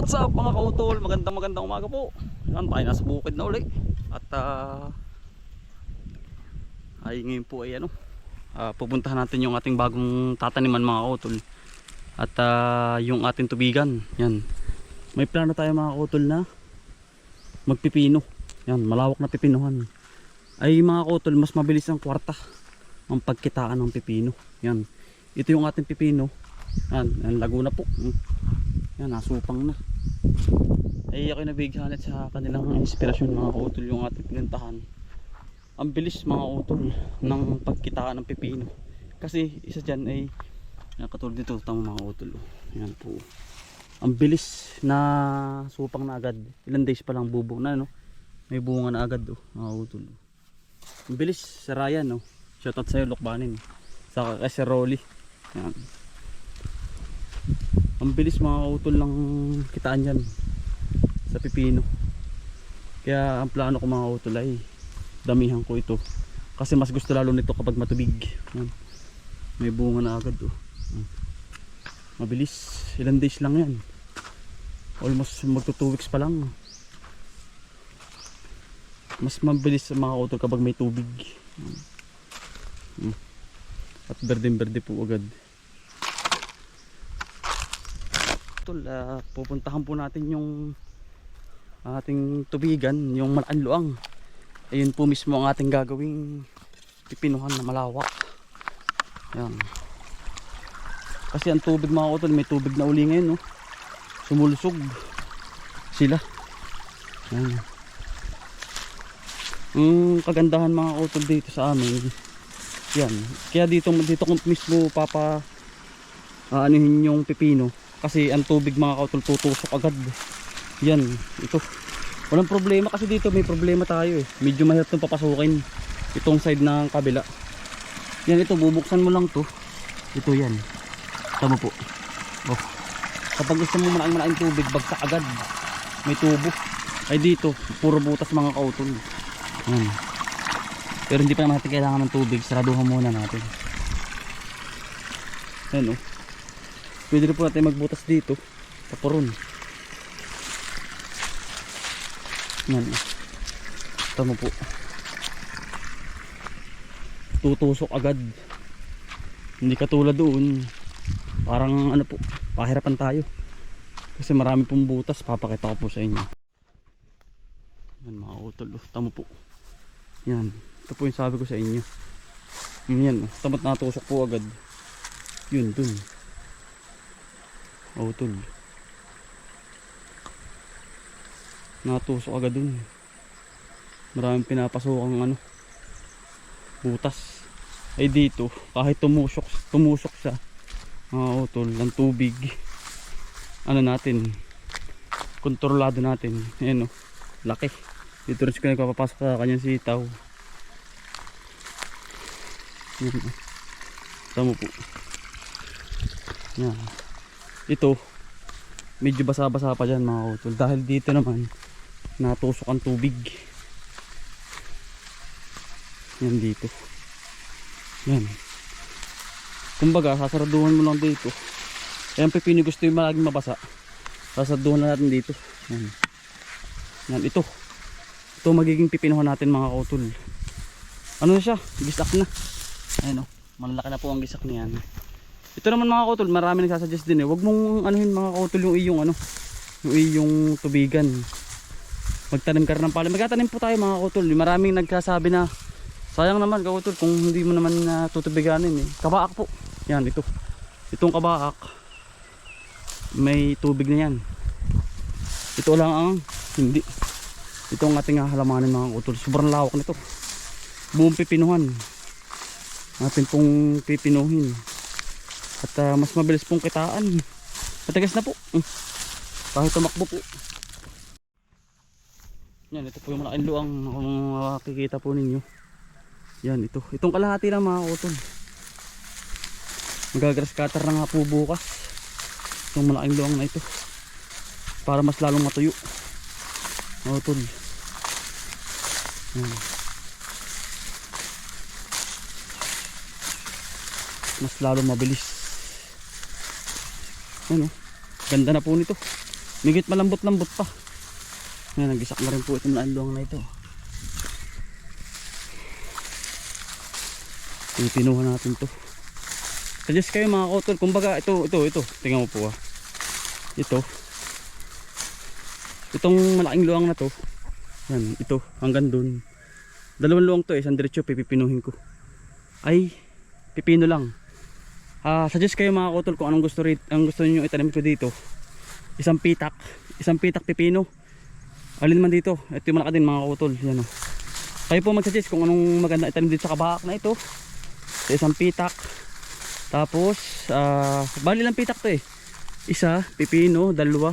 What's up mga kautol? Magandang magandang umaga po. Yan, tayo nasa bukid na uli. At ah ay ngayon po ay ano, ah, pupuntahan natin yung ating bagong tataniman mga kautol. At ah, yung ating tubigan. Yan. May plano tayo mga kautol na magpipino. Yan, malawak na pipinuhan. Ay mga kautol, mas mabilis ang kwarta ang pagkitaan ng pipino. Yan. Ito yung ating pipino. Yan, yan Laguna po. Yan, nasupang na. Ay ako nabighanet sa kanilang inspirasyon mga kautol yung ating pinuntahan. Ang bilis mga utol ng pagkitaan ng pipino. Kasi isa dyan ay yan, katulad dito tama mga utol. Yan po. Ang bilis na supang na agad. Ilan days pa lang bubong na no. May bunga na agad oh, mga utol. Ang bilis sa Ryan no. Shoutout sa'yo Lokbanin. Sa kay Rolly. Yan. Ang bilis mga utol ng kitaan dyan sa pipino. Kaya ang plano ko mga utol ay damihan ko ito. Kasi mas gusto lalo nito kapag matubig. May bunga na agad oh. Mabilis. Ilan days lang yan. Almost magto 2 weeks pa lang. Mas mabilis mga kapag may tubig. Yan. Mm. At berdeng-berde po agad. Tol, ah, pupuntahan po natin yung ating tubigan, yung malanluang. Ayun po mismo ang ating gagawing pipinuhan na malawak. Yan. Kasi ang tubig mga utol, may tubig na uli ngayon, no? Sumulusog sila. Yan. Ang kagandahan mga utol dito sa amin, yan. Kaya dito dito ko mismo papa aanuhin yung pipino kasi ang tubig mga kautol tutusok agad. Yan, ito. Walang problema kasi dito may problema tayo eh. Medyo mahirap itong papasukin itong side ng kabila. Yan ito, bubuksan mo lang to. Ito yan. Tama po. Oh. Kapag gusto mo malaking malaking tubig, bagsak agad. May tubo. Ay dito, puro butas mga kautol. Yan. Pero hindi pa naman natin kailangan ng tubig. Saraduhan muna natin. Yan oh. Pwede rin po natin magbutas dito. Papuron. Yan. oh. Tama po. Tutusok agad. Hindi katulad doon. Parang ano po, pahirapan tayo. Kasi marami pong butas. Papakita ko po sa inyo. Yan mga utol. oh. Tama po. Yan. Ito po yung sabi ko sa inyo. Yan. oh. Tamat natusok po agad. Yun dun. Utol. Natusok agad dun. Maraming pinapasok ang ano. Butas. Ay dito, kahit tumusok, tumusok siya. Mga utol, ng tubig. Ano natin. Kontrolado natin. Ayan o. Laki. Dito rin siya nagpapapasok sa kanyang sitaw. Yan. o. Tamo po. Yan. Ito, medyo basa-basa pa dyan mga utol. Dahil dito naman, natusok ang tubig. Yan dito. Yan. Kumbaga, sasaraduhan mo lang dito. Kaya ang pipino gusto yung malaging mabasa. Sasaraduhan na natin dito. Yan. Yan, ito. Ito magiging pipinuhan natin mga kautol. Ano na siya? Gisak na. Ayan o. Malalaki na po ang gisak niyan. Ito naman mga kautol, marami nagsasuggest din eh. Huwag mong anuhin mga kautol yung iyong ano, yung iyong tubigan. Magtanim ka rin ng palay. Magtatanim po tayo mga kautol. Maraming nagkasabi na sayang naman kautol kung hindi mo naman na tutubiganin eh. Kabaak po. Yan ito. Itong kabaak may tubig na yan. Ito lang ang hindi. Ito ang ating halamanin mga kautol. Sobrang lawak nito. Buong pipinuhan. Natin pong pipinuhin. At ah, mas mabilis pong kitaan. Matagas na po. Mm. Kahit tumakbo po. Yan, ito po yung malaking luang kung makikita po ninyo. Yan, ito. Itong kalahati lang mga utol. Magagrass cutter na nga po bukas. Itong malaking luang na ito. Para mas lalong matuyo. Mga. Yan. Mas lalong mabilis. Ano? Ganda na po nito. Migit malambot-lambot pa. Ngayon, nagisak na rin po itong laanluang na ito. Pinuha natin to. Suggest kayo mga kotol. Kumbaga, ito, ito, ito. Tingnan mo po ah. Ito. Itong malaking luwang na to. Yan, ito. Hanggang dun. Dalawang luwang to eh. Isang diretso, pipipinuhin ko. Ay, pipino lang. Ah, suggest kayo mga kotol kung anong gusto rin, ang gusto niyo itanim ko dito. Isang pitak, isang pitak pipino. Alin man dito. Ito yung malaki din mga kotol. Yan oh. Kayo po mag-suggest kung anong maganda itanim dito sa kabahak na ito. Sa isang pitak. Tapos, ah, bali lang pitak to eh. Isa, pipino, dalawa,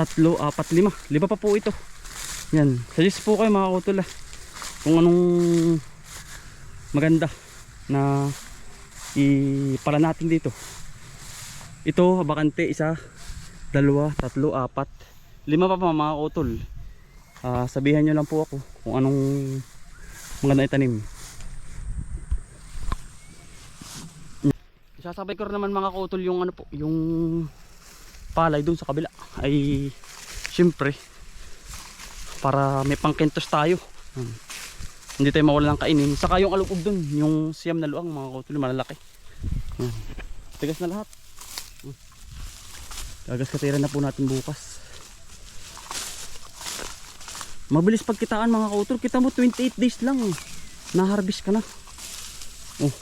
tatlo, apat, lima. Lima pa po ito. Yan. Suggest po kayo mga kotol ah. Kung anong maganda na ipala natin dito. Ito, bakante, isa, dalawa, tatlo, apat, lima pa pa mga kotol. Ah, sabihan nyo lang po ako kung anong maganda itanim. Sasabay ko naman mga kotol yung ano po, yung palay dun sa kabila. Ay, syempre, para may pangkentos tayo. Hmm. Hindi tayo mawala ng kainin. Saka yung alupog dun, yung siyam na luang mga kotol, malalaki. Hmm. Tigas na lahat. Hmm. Gagas katira na po natin bukas. Mabilis pagkitaan mga kautol. Kita mo 28 days lang. Na-harvest ka na. Oh.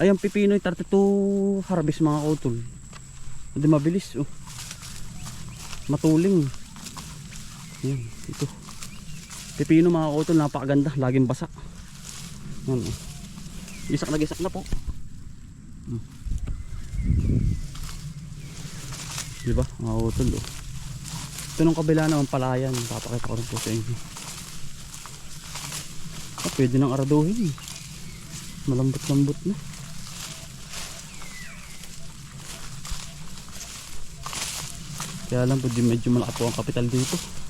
Ay, ang pipino ay 32 harvest mga kautol. Hindi mabilis. Oh. Matuling. Yan, ito. Pipino mga kautol, napakaganda. Laging basak. Yan, oh. Isak na isak na po. Hmm. Diba? Mga kautol, oh. Ito nung kabila naman palayan. Papakita ko rin po sa inyo. Ah, pwede nang araduhin. Malambot-lambot na. Kaya lang po medyo malaki po ang kapital dito.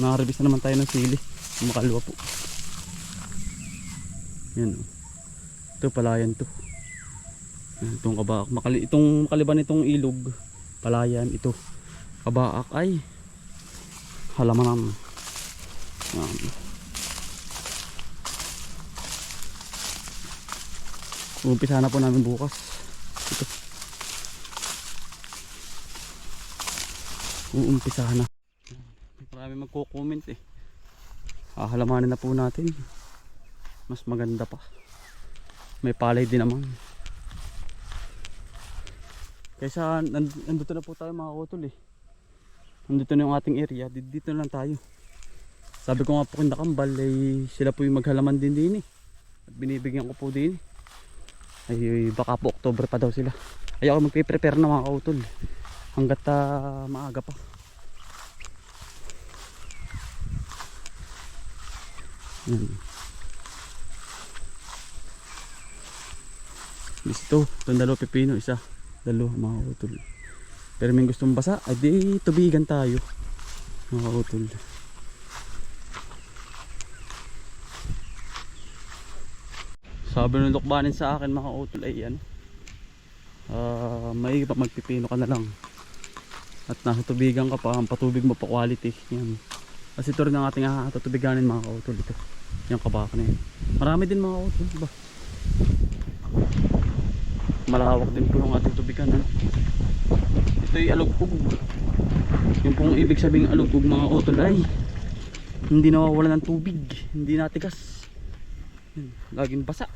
Nakarebis na naman tayo ng sili. Makalwa po. Yan oh. Ito palayan to. Itong kabaak. Makali, itong makaliban itong ilog. Palayan ito kabaak ay halamanan yan umpisa na po namin bukas ito uumpisa na marami magko-comment eh. Hahalamanin na po natin. Mas maganda pa. May palay din naman. Kaysa nand- nandito na po tayo mga kutol eh. Nandito na yung ating area. Dito, na lang tayo. Sabi ko nga po kung nakambal ay sila po yung maghalaman din din eh. At binibigyan ko po din. Ay baka po October pa daw sila. Ay ako magpe-prepare na mga kautol hanggat ah, maaga pa yan Listo, itong dalawa pipino, isa, dalawa mga kautol pero may gustong basa, ay di tubigan tayo. Mga utol. Sabi ng lukbanin sa akin mga utol ay ano. ah may magpipino ka na lang. At nasa tubigan ka pa, ang patubig mo pa quality. Yan. Kasi ito rin ang ating tutubiganin mga kautol ito. Yung kabaka na yan. Marami din mga kautol. Diba? Malawak din po yung ating tubigan. Ano? ito'y alugpog yung pong ibig sabing alugpog mga utol ay hindi nawawala ng tubig hindi natigas Yun, laging basa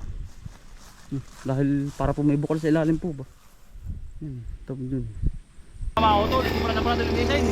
Hmm, dahil para po may bukal sa ilalim po ba yun tawag dun mga utol ito pala na pala design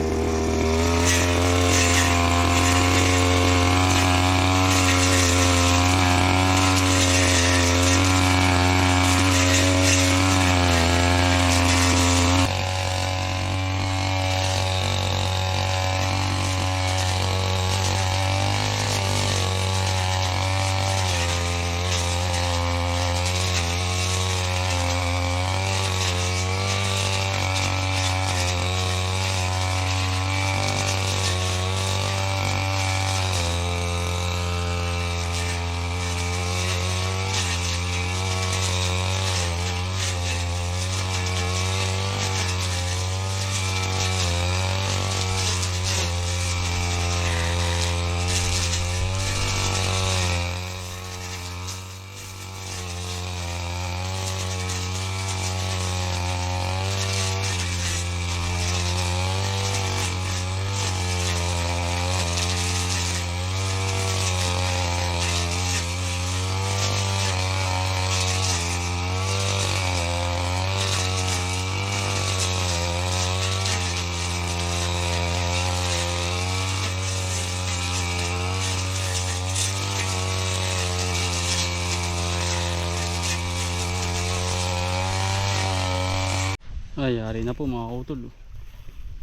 Ay, yari na po mga kautol.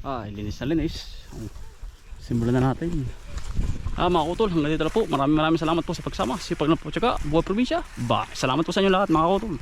Ah, linis na linis. Simulan na natin. Ah, mga kautol, hanggang dito na po. Maraming maraming salamat po sa pagsama. Sipag na po tsaka buhay probinsya. Bye. Salamat po sa inyo lahat mga kautol.